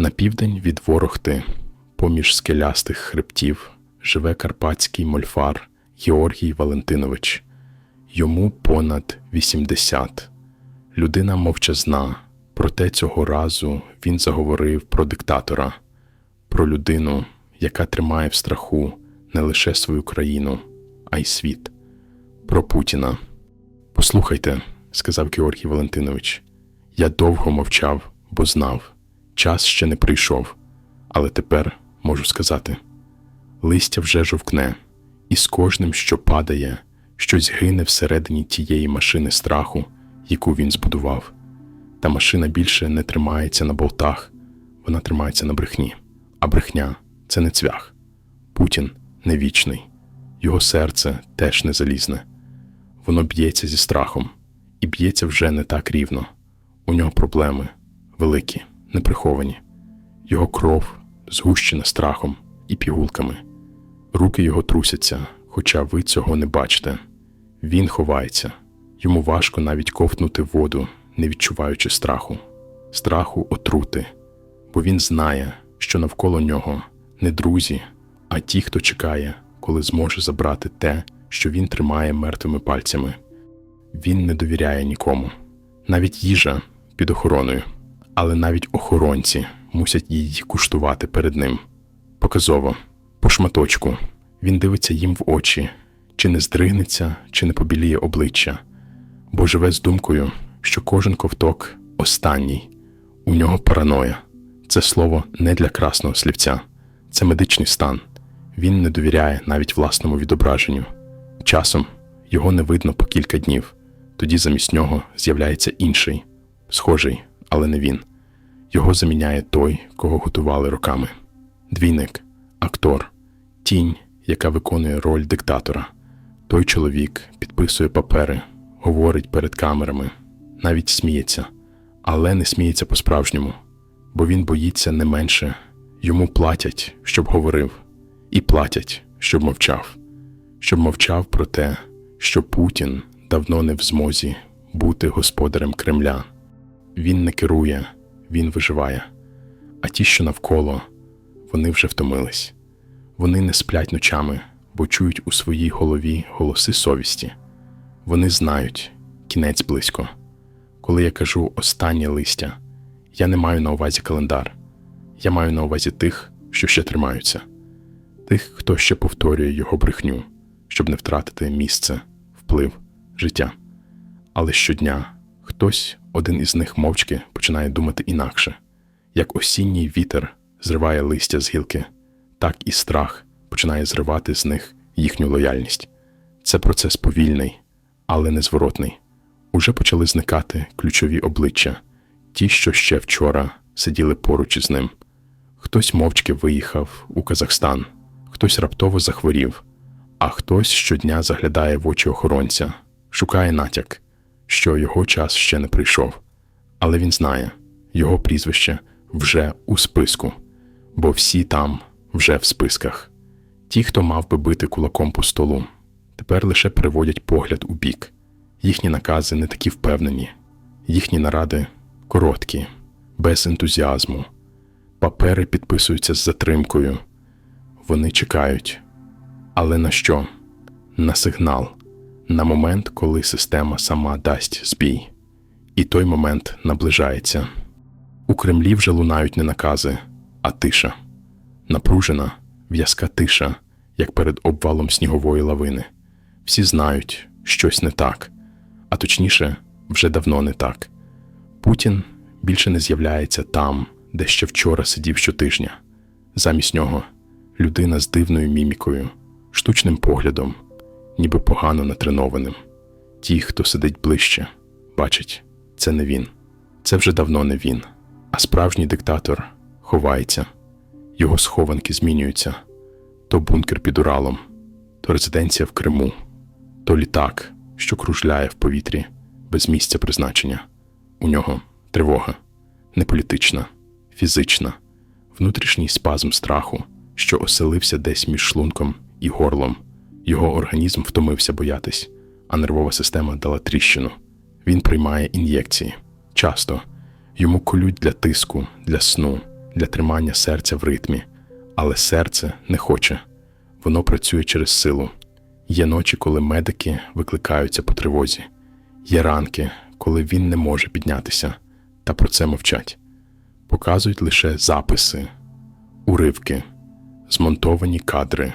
На південь від Ворохти, поміж скелястих хребтів, живе карпатський мольфар Георгій Валентинович. Йому понад 80. Людина мовчазна, проте цього разу він заговорив про диктатора, про людину, яка тримає в страху не лише свою країну, а й світ, про Путіна. Послухайте, сказав Георгій Валентинович, я довго мовчав, бо знав, час ще не прийшов, але тепер можу сказати: листя вже жовкне, і з кожним, що падає, щось гине всередині тієї машини страху, яку він збудував. Та машина більше не тримається на болтах, вона тримається на брехні. А брехня це не цвях. Путін не вічний, його серце теж не залізне. Воно б'ється зі страхом і б'ється вже не так рівно. У нього проблеми великі, неприховані. Його кров згущена страхом і пігулками. Руки його трусяться, хоча ви цього не бачите. Він ховається, йому важко навіть ковтнути воду, не відчуваючи страху, страху отрути, бо він знає, що навколо нього не друзі, а ті, хто чекає, коли зможе забрати те, що він тримає мертвими пальцями. Він не довіряє нікому, навіть їжа під охороною, але навіть охоронці мусять її куштувати перед ним. Показово, по шматочку, він дивиться їм в очі, чи не здригнеться, чи не побіліє обличчя, бо живе з думкою, що кожен ковток останній. У нього параноя. Це слово не для красного слівця, це медичний стан. Він не довіряє навіть власному відображенню. Часом його не видно по кілька днів, тоді замість нього з'являється інший, схожий, але не він. Його заміняє той, кого готували роками. Двійник, актор, тінь, яка виконує роль диктатора. Той чоловік підписує папери, говорить перед камерами, навіть сміється, але не сміється по-справжньому, бо він боїться не менше. Йому платять, щоб говорив, і платять, щоб мовчав, щоб мовчав про те, що Путін давно не в змозі бути господарем Кремля. Він не керує, він виживає. А ті, що навколо, вони вже втомились. Вони не сплять ночами, бо чують у своїй голові голоси совісті. Вони знають, кінець близько. Коли я кажу останнє листя, я не маю на увазі календар. Я маю на увазі тих, що ще тримаються, тих, хто ще повторює його брехню, щоб не втратити місце, вплив, життя. Але щодня хтось, один із них мовчки, починає думати інакше, як осінній вітер зриває листя з гілки, так і страх починає зривати з них їхню лояльність. Це процес повільний, але незворотний. Уже почали зникати ключові обличчя, ті, що ще вчора сиділи поруч із ним. Хтось мовчки виїхав у Казахстан, хтось раптово захворів, а хтось щодня заглядає в очі охоронця, шукає натяк, що його час ще не прийшов. Але він знає, його прізвище вже у списку, бо всі там вже в списках. Ті, хто мав би бити кулаком по столу, тепер лише переводять погляд у бік. Їхні накази не такі впевнені, їхні наради короткі, без ентузіазму. Папери підписуються з затримкою. Вони чекають. Але на що? На сигнал, на момент, коли система сама дасть збій. І той момент наближається. У Кремлі вже лунають не накази, а тиша. Напружена, в'язка тиша, як перед обвалом снігової лавини. Всі знають, щось не так, а точніше, вже давно не так. Путін більше не з'являється там, де ще вчора сидів щотижня. Замість нього людина з дивною мімікою, штучним поглядом, ніби погано натренованим. Ті, хто сидить ближче, бачать, це не він, це вже давно не він, а справжній диктатор ховається, його схованки змінюються то бункер під Уралом, то резиденція в Криму, то літак, що кружляє в повітрі без місця призначення. У нього тривога, не політична, фізична, внутрішній спазм страху, що оселився десь між шлунком і горлом. Його організм втомився боятись, а нервова система дала тріщину. Він приймає ін'єкції часто. Йому колють для тиску, для сну, для тримання серця в ритмі, але серце не хоче. Воно працює через силу. Є ночі, коли медики викликаються по тривозі. Є ранки, коли він не може піднятися, та про це мовчать. Показують лише записи, уривки, змонтовані кадри.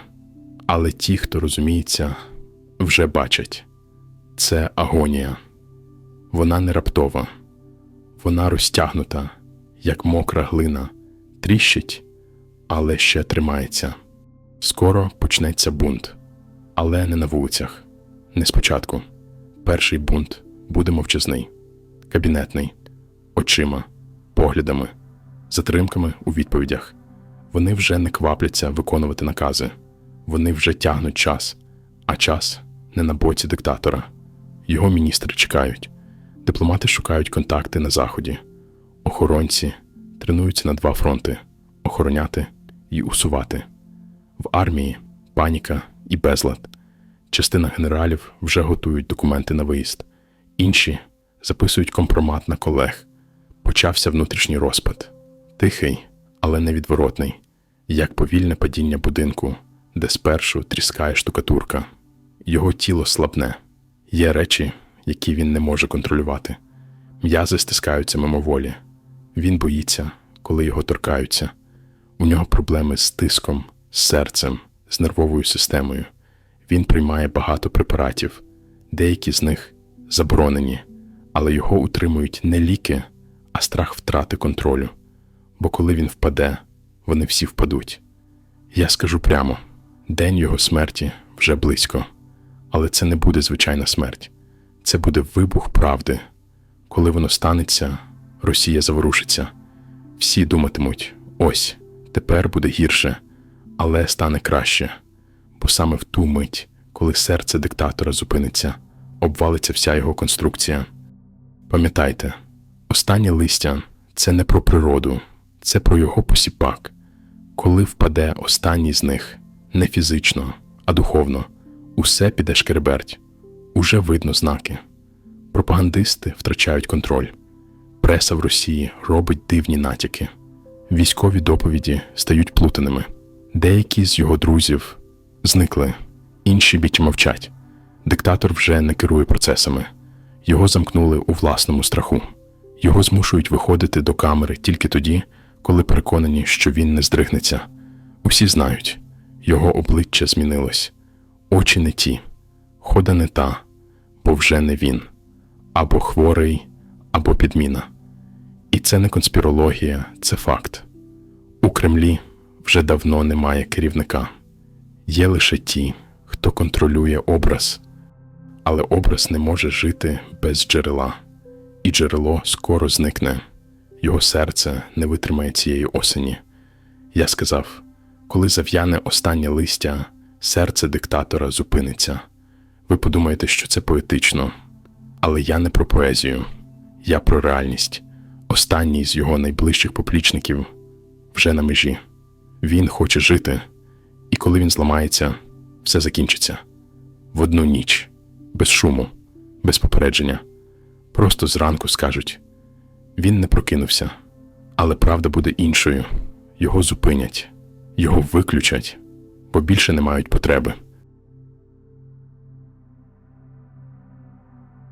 Але ті, хто розуміється, вже бачать це агонія. Вона не раптова, вона розтягнута, як мокра глина, тріщить, але ще тримається. Скоро почнеться бунт, але не на вулицях, не спочатку. Перший бунт буде мовчазний, кабінетний, очима, поглядами, затримками у відповідях. Вони вже не квапляться виконувати накази, вони вже тягнуть час, а час не на боці диктатора. Його міністри чекають, дипломати шукають контакти на заході, охоронці тренуються на два фронти охороняти і усувати. В армії паніка і безлад. Частина генералів вже готують документи на виїзд, інші записують компромат на колег. Почався внутрішній розпад. Тихий, але невідворотний, як повільне падіння будинку, де спершу тріскає штукатурка. Його тіло слабне. Є речі, які він не може контролювати. М'язи стискаються мимоволі. Він боїться, коли його торкаються. У нього проблеми з тиском, з серцем, з нервовою системою. Він приймає багато препаратів, деякі з них заборонені, але його утримують не ліки, а страх втрати контролю. Бо коли він впаде, вони всі впадуть. Я скажу прямо: день його смерті вже близько, але це не буде звичайна смерть, це буде вибух правди. Коли воно станеться, Росія заворушиться. Всі думатимуть: ось, тепер буде гірше, але стане краще. Бо саме в ту мить, коли серце диктатора зупиниться, обвалиться вся його конструкція. Пам'ятайте, останнє листя це не про природу, це про його посіпак. Коли впаде останній з них, не фізично, а духовно, усе піде шкереберть. Уже видно знаки. Пропагандисти втрачають контроль. Преса в Росії робить дивні натяки. Військові доповіді стають плутаними. Деякі з його друзів зникли, інші бічі мовчать. Диктатор вже не керує процесами. Його замкнули у власному страху. Його змушують виходити до камери тільки тоді, коли переконані, що він не здригнеться. Усі знають, його обличчя змінилось, очі не ті, хода не та, бо вже не він, або хворий, або підміна. І це не конспірологія, це факт. У Кремлі вже давно немає керівника. Є лише ті, хто контролює образ, але образ не може жити без джерела, і джерело скоро зникне. Його серце не витримає цієї осені. Я сказав: коли зав'яне останнє листя, серце диктатора зупиниться. Ви подумаєте, що це поетично, але я не про поезію, я про реальність. Останній з його найближчих поплічників вже на межі. Він хоче жити, і коли він зламається, все закінчиться в одну ніч, без шуму, без попередження. Просто зранку скажуть: він не прокинувся, але правда буде іншою. Його зупинять, його виключать, бо більше не мають потреби.